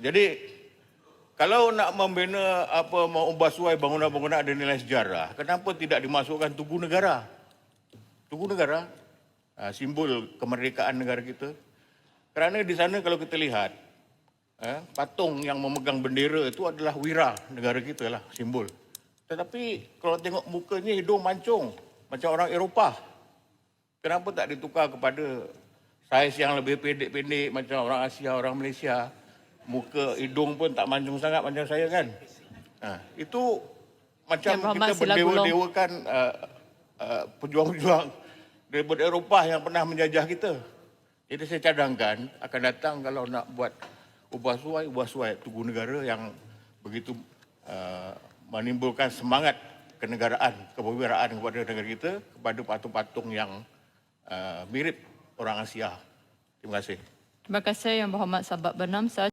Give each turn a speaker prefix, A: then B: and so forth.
A: Jadi kalau nak membina apa mau ubah suai bangunan-bangunan ada nilai sejarah, kenapa tidak dimasukkan Tugu Negara? Tugu Negara, ah, simbol kemerdekaan negara kita. Kerana di sana kalau kita lihat, eh, patung yang memegang bendera itu adalah wira negara kita lah, simbol. Tetapi kalau tengok mukanya hidung mancung, macam orang Eropah. Kenapa tak ditukar kepada saiz yang lebih pendek-pendek macam orang Asia, orang Malaysia. Muka hidung pun tak mancung sangat macam saya kan. Ha, itu macam
B: Ya,
A: kita berdewa-dewakan uh, uh, pejuang-pejuang daripada Eropah yang pernah menjajah kita. Jadi saya cadangkan akan datang kalau nak buat ubah suai, ubah suai Tugu Negara yang begitu uh, menimbulkan semangat kenegaraan, kewiraan kepada negara kita kepada patung-patung yang uh, mirip orang Asia. Terima kasih.
B: Terima kasih Yang Berhormat Sahabat Bernam. Saya